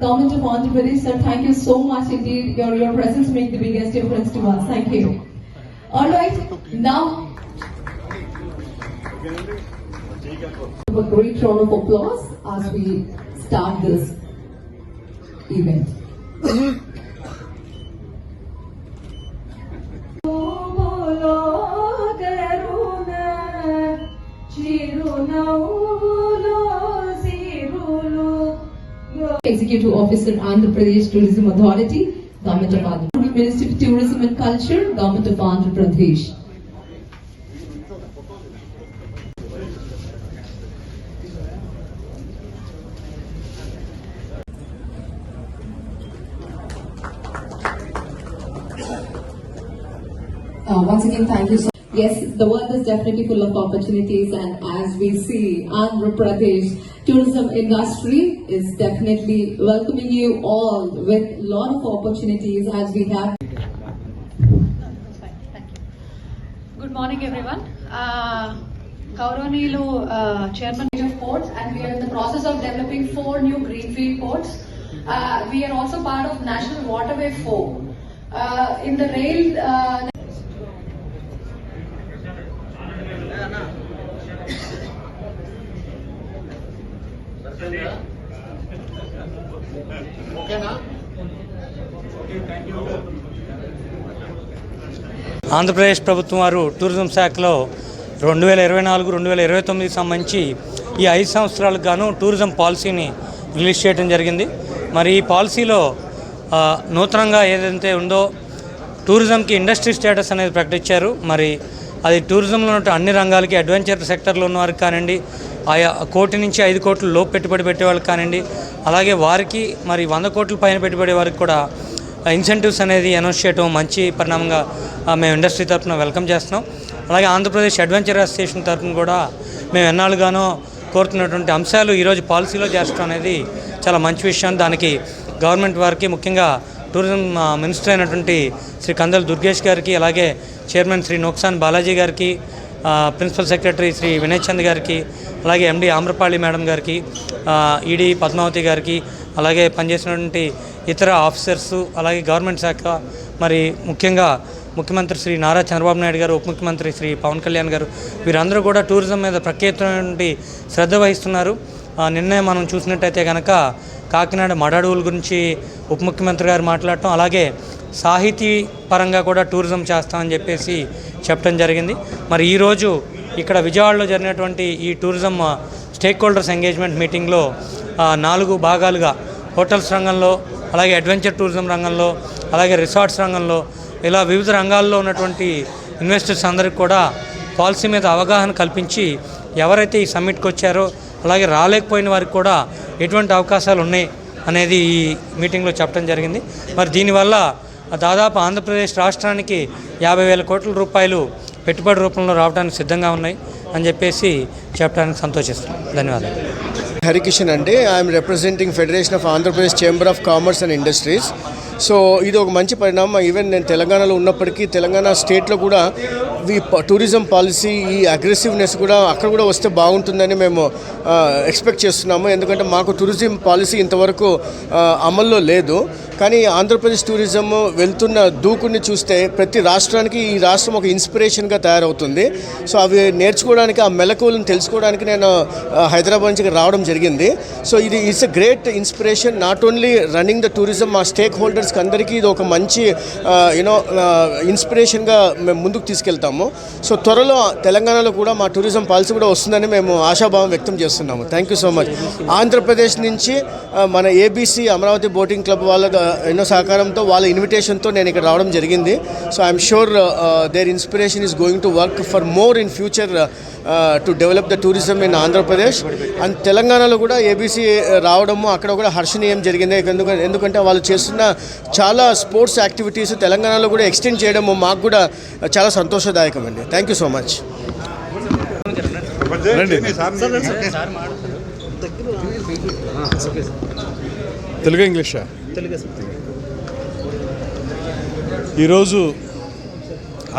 Government of Andhra Pradesh, sir, thank you so much indeed. Your, your presence make the biggest difference to us. Thank you. All right, now. A great round of applause as we start this event. Executive Officer, Andhra Pradesh Tourism Authority, Government of Andhra. Pradesh. Ministry of Tourism and Culture, Government of Andhra Pradesh. Uh, once again, thank you so Yes, the world is definitely full of opportunities and as we see, Andhra Pradesh tourism industry is definitely welcoming you all with lot of opportunities as we have Good morning, everyone. Uh, Gauravanilu, uh, Chairman of Ports, and we are in the process of developing four new greenfield ports. Uh, we are also part of National Waterway 4. Uh, in the rail, Andhra Pradesh ప్రభుత్వం వారు tourism శాఖలో రెండు వేల ఇరవై నాలుగు రెండు వేల ఇరవై తొమ్మిదికి సంబంధించి ఈ ఐదు సంవత్సరాలకు గాను టూరిజం పాలసీని రిలీజ్ చేయడం జరిగింది. మరి ఈ పాలసీలో నూతనంగా ఏదైతే ఉందో టూరిజంకి ఇండస్ట్రీ స్టేటస్ అనేది ప్రకటించారు. మరి అది టూరిజంలో ఉన్న అన్ని రంగాలకి అడ్వెంచర్ సెక్టర్లో ఉన్న వారికి కానివ్వండి ఆయా కోటి నుంచి ఐదు కోట్ల లోపు పెట్టుబడి పెట్టేవాళ్ళకి కానివ్వండి అలాగే వారికి మరి వంద కోట్ల పైన పెట్టుబడి వారికి కూడా ఇన్సెంటివ్స్ అనేది అనౌన్స్ చేయడం మంచి పరిణామంగా మేము ఇండస్ట్రీ తరఫున వెల్కమ్ చేస్తున్నాం. అలాగే ఆంధ్రప్రదేశ్ అడ్వెంచర్ అసోసియేషన్ తరఫున కూడా మేము ఎన్నాళ్ళుగానో కోరుతున్నటువంటి అంశాలు ఈరోజు పాలసీలో చేర్చడం అనేది చాలా మంచి విషయం. దానికి గవర్నమెంట్ వారికి ముఖ్యంగా టూరిజం మినిస్టర్ అయినటువంటి శ్రీ కందల్ దుర్గేష్ గారికి అలాగే చైర్మన్ శ్రీ నోక్సాన్ బాలాజీ గారికి ప్రిన్సిపల్ సెక్రటరీ శ్రీ వినయ్ చంద్ గారికి అలాగే ఎండి ఆమ్రపాళి మేడం గారికి ఈడీ పద్మావతి గారికి అలాగే పనిచేసినటువంటి ఇతర ఆఫీసర్స్ అలాగే గవర్నమెంట్ శాఖ మరి ముఖ్యంగా ముఖ్యమంత్రి శ్రీ నారా చంద్రబాబు నాయుడు గారు ఉప ముఖ్యమంత్రి శ్రీ పవన్ కళ్యాణ్ గారు వీరందరూ కూడా టూరిజం మీద ప్రఖ్యాతమైనటువంటి శ్రద్ధ వహిస్తున్నారు. ఆ, నిన్నే మనం చూసినట్టయితే కనుక కాకినాడ మడడువుల గురించి ఉప ముఖ్యమంత్రి గారు మాట్లాడటం అలాగే సాహితీ పరంగా కూడా టూరిజం చేస్తామని చెప్పేసి చెప్పడం జరిగింది. మరి ఈరోజు ఇక్కడ విజయవాడలో జరిగినటువంటి ఈ టూరిజం స్టేక్ హోల్డర్స్ ఎంగేజ్మెంట్ మీటింగ్లో నాలుగు భాగాలుగా హోటల్స్ రంగంలో అలాగే అడ్వెంచర్ టూరిజం రంగంలో అలాగే రిసార్ట్స్ రంగంలో ఇలా వివిధ రంగాల్లో ఉన్నటువంటి ఇన్వెస్టర్స్ అందరికి కూడా పాలసీ మీద అవగాహన కల్పించి ఎవరైతే ఈ సమ్మిట్కి వచ్చారో అలాగే రాలేకపోయిన వారికి కూడా ఎటువంటి అవకాశాలు ఉన్నాయి అనేది ఈ మీటింగ్లో చెప్పడం జరిగింది. మరి దీనివల్ల దాదాపు ఆంధ్రప్రదేశ్ రాష్ట్రానికి యాభై వేల కోట్ల రూపాయలు పెట్టుబడి రూపంలో రావడానికి సిద్ధంగా ఉన్నాయి అని చెప్పేసి చెప్పడానికి సంతోషిస్తున్నాం. ధన్యవాదాలు. హరికిషన్ అండి. I'm representing federation of Andhra Pradesh chamber of commerce and industries so ఇది ఒక మంచి పరిణామం. ఈవెన్ నేను తెలంగాణలో ఉన్నప్పటికీ తెలంగాణ స్టేట్లో కూడా ఈ టూరిజం పాలసీ ఈ అగ్రెసివ్నెస్ కూడా అక్కడ కూడా వస్తే బాగుంటుందని మేము ఎక్స్పెక్ట్ చేస్తున్నాము. ఎందుకంటే మాకు టూరిజం పాలసీ ఇంతవరకు అమల్లో లేదు. కానీ ఆంధ్రప్రదేశ్ టూరిజం వెళ్తున్న దూకుడిని చూస్తే ప్రతి రాష్ట్రానికి ఈ రాష్ట్రం ఒక ఇన్స్పిరేషన్గా తయారవుతుంది. సో అవి నేర్చుకోవడానికి ఆ మెలకువలను తెలుసుకోవడానికి నేను హైదరాబాద్ నుంచి రావడం జరిగింది. సో ఇది it's a great inspiration. Not only running the tourism మా స్టేక్ హోల్డర్స్కి అందరికీ ఇది ఒక మంచి యూనో ఇన్స్పిరేషన్గా మేము ముందుకు తీసుకెళ్తాము. సో త్వరలో తెలంగాణలో కూడా మా టూరిజం పాలసీ కూడా వస్తుందని మేము ఆశాభావం వ్యక్తం చేస్తున్నాము. Thank you so much. Andhra Pradesh నుంచి మన ఏబీసీ అమరావతి బోటింగ్ క్లబ్ వాళ్ళ ఎన్నో సహకారంతో వాళ్ళ ఇన్విటేషన్తో నేను ఇక్కడ రావడం జరిగింది. So I'm sure their inspiration is going to work for more in future to develop the tourism in Andhra Pradesh and తెలంగాణలో కూడా ఏబీసీ రావడము అక్కడ కూడా హర్షణీయం జరిగింది. ఎందుకంటే ఎందుకంటే వాళ్ళు చేస్తున్న చాలా స్పోర్ట్స్ యాక్టివిటీస్ తెలంగాణలో కూడా ఎక్స్టెండ్ చేయడము మాకు కూడా చాలా సంతోషదాయకం అండి thank you so much Telugu ఇంగ్లీషా? ఈరోజు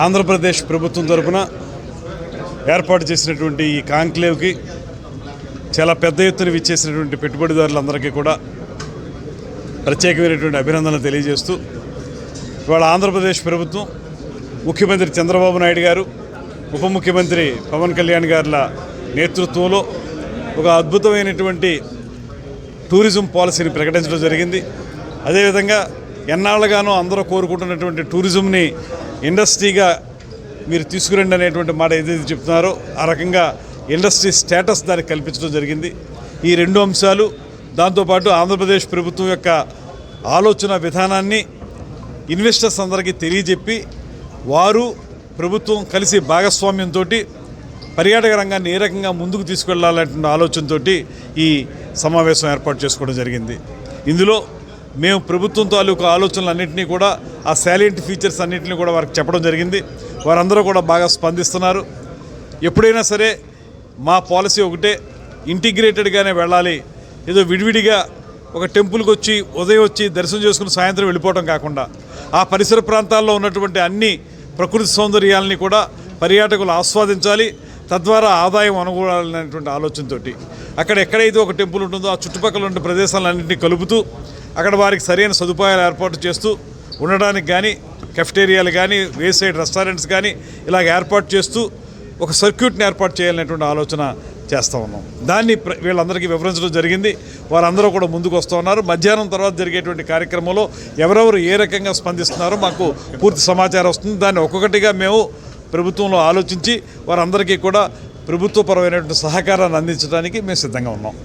ఆంధ్రప్రదేశ్ ప్రభుత్వం తరపున ఏర్పాటు చేసినటువంటి ఈ కాంక్లేవ్కి చాలా పెద్ద ఎత్తున విచ్చేసినటువంటి పెట్టుబడిదారులందరికీ కూడా ప్రత్యేకమైనటువంటి అభినందనలు తెలియజేస్తూ ఇవాళ ఆంధ్రప్రదేశ్ ప్రభుత్వం ముఖ్యమంత్రి చంద్రబాబు నాయుడు గారు ఉప ముఖ్యమంత్రి పవన్ కళ్యాణ్ గారుల నేతృత్వంలో ఒక అద్భుతమైనటువంటి టూరిజం పాలసీని ప్రకటించడం జరిగింది. అదేవిధంగా ఎన్నాళ్ళుగానో అందరూ కోరుకుంటున్నటువంటి టూరిజంని ఇండస్ట్రీగా మీరు తీసుకురండి అనేటువంటి మాట ఏదైతే చెప్తున్నారో ఆ రకంగా ఇండస్ట్రీ స్టేటస్ దానికి కల్పించడం జరిగింది. ఈ రెండు అంశాలు దాంతోపాటు ఆంధ్రప్రదేశ్ ప్రభుత్వం యొక్క ఆలోచన విధానాన్ని ఇన్వెస్టర్స్ అందరికీ తెలియజెప్పి వారు ప్రభుత్వం కలిసి భాగస్వామ్యంతో పర్యాటక రంగాన్ని ఏ రకంగా ముందుకు తీసుకెళ్ళాలనే ఆలోచనతో ఈ సమావేశం ఏర్పాటు చేసుకోవడం జరిగింది. ఇందులో మేము ప్రభుత్వం తాలూకు ఆలోచనలన్నింటినీ కూడా ఆ శాలియంట్ ఫీచర్స్ అన్నింటినీ కూడా వారికి చెప్పడం జరిగింది. వారందరూ కూడా బాగా స్పందిస్తున్నారు. ఎప్పుడైనా సరే మా పాలసీ ఒకటే ఇంటిగ్రేటెడ్గానే వెళ్ళాలి. ఏదో విడివిడిగా ఒక టెంపుల్కి వచ్చి ఉదయం వచ్చి దర్శనం చేసుకుని సాయంత్రం వెళ్ళిపోవడం కాకుండా ఆ పరిసర ప్రాంతాల్లో ఉన్నటువంటి అన్ని ప్రకృతి సౌందర్యాలని కూడా పర్యాటకులు ఆస్వాదించాలి. తద్వారా ఆదాయం అనుకూలమైనటువంటి ఆలోచనతోటి అక్కడ ఎక్కడైతే ఒక టెంపుల్ ఉంటుందో ఆ చుట్టుపక్కల ఉన్న ప్రదేశాలన్నింటినీ కలుపుతూ అక్కడ వారికి సరైన సదుపాయాలు ఏర్పాటు చేస్తూ ఉండడానికి కానీ కెఫ్టేరియాలు కానీ వే సైడ్ రెస్టారెంట్స్ కానీ ఇలాగ ఏర్పాటు చేస్తూ ఒక సర్క్యూట్ని ఏర్పాటు చేయాలనేటువంటి ఆలోచన చేస్తూ ఉన్నాం. దాన్ని ప్ర- వీళ్ళందరికీ వివరించడం జరిగింది. వారందరూ కూడా ముందుకు వస్తూ ఉన్నారు. మధ్యాహ్నం తర్వాత జరిగేటువంటి కార్యక్రమంలో ఎవరెవరు ఏ రకంగా స్పందిస్తున్నారో మాకు పూర్తి సమాచారం వస్తుంది. దాన్ని ఒక్కొక్కటిగా మేము ప్రభుత్వంలో ఆలోచించి వారందరికీ కూడా ప్రభుత్వపరమైనటువంటి సహకారాన్ని అందించడానికి మేము సిద్ధంగా ఉన్నాం.